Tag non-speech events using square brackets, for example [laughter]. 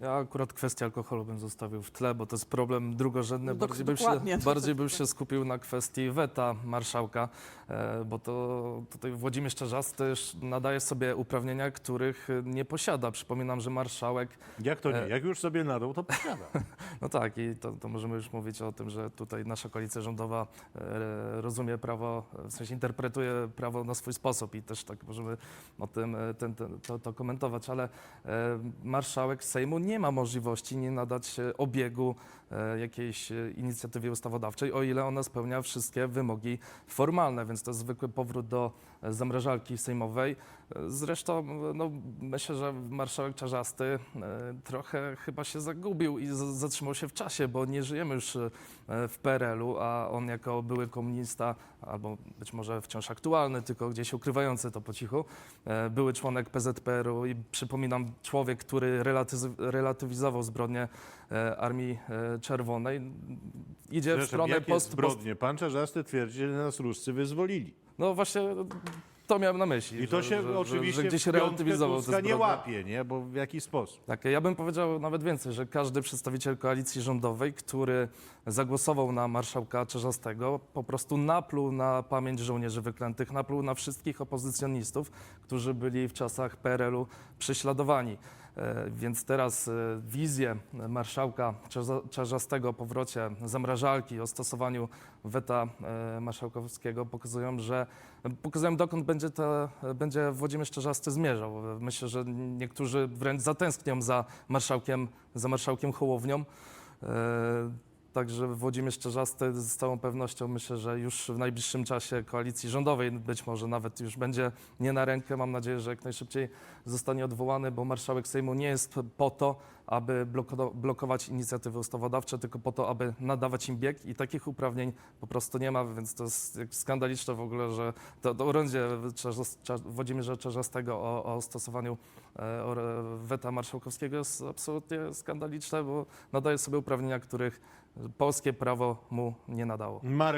Ja akurat kwestię alkoholu bym zostawił w tle, bo to jest problem drugorzędny. No, bardziej bym, się, [laughs] bardziej bym się skupił na kwestii weta marszałka, e, bo to tutaj Włodzimierz Czarzasty już nadaje sobie uprawnienia, których nie posiada. Przypominam, że marszałek Jak to nie? E. Jak już sobie nadał, to posiada. [laughs] No tak, i to, to możemy już mówić o tym, że tutaj nasza koalicja rządowa e, rozumie prawo, w sensie interpretuje prawo na swój sposób i też tak możemy o tym ten, ten, to, to komentować, ale marszałek Sejmu nie ma możliwości nie nadać obiegu e, jakiejś e, inicjatywie ustawodawczej, o ile ona spełnia wszystkie wymogi formalne, więc to jest zwykły powrót do e, zamrażalki sejmowej. Zresztą no, myślę, że marszałek Czarzasty trochę chyba się zagubił i zatrzymał się w czasie, bo nie żyjemy już w PRL-u, a on jako były komunista, albo być może wciąż aktualny, tylko gdzieś ukrywający to po cichu, były członek PZPR-u i przypominam człowiek, który relatyz- relatywizował zbrodnie e, Armii e, Czerwonej, idzie w stronę jakie post, zbrodnie? Pan Czarzasty twierdzi, że nas Ruscy wyzwolili. No właśnie to miałem na myśli. I to że- się że, oczywiście że gdzieś w piątkę relatywizował te nie łapie, nie? Bo w jaki sposób? Tak, ja bym powiedział nawet więcej, że każdy przedstawiciel koalicji rządowej, który zagłosował na marszałka Czerzastego, po prostu napluł na pamięć żołnierzy wyklętych, napluł na wszystkich opozycjonistów, którzy byli w czasach PRL-u prześladowani. E, Więc teraz e, wizje marszałka Czerzastego o powrocie zamrażalki, o stosowaniu weta e, marszałkowskiego pokazują, że pokazują dokąd będzie, te, będzie Włodzimierz Czerzasty zmierzał. Myślę, że niektórzy wręcz zatęsknią za marszałkiem, za marszałkiem Hołownią. Także Włodzimierz Czerzasty z całą pewnością myślę, że już w najbliższym czasie koalicji rządowej, być może nawet już będzie nie na rękę. Mam nadzieję, że jak najszybciej zostanie odwołany, bo marszałek Sejmu nie jest po to, aby bloko- blokować inicjatywy ustawodawcze, tylko po to, aby nadawać im bieg i takich uprawnień po prostu nie ma, więc to jest skandaliczne w ogóle, że to, to orędzie Włodzimierza Czerzastego o, o stosowaniu e, or- weta marszałkowskiego jest absolutnie skandaliczne, bo nadaje sobie uprawnienia, których polskie prawo mu nie nadało. Marek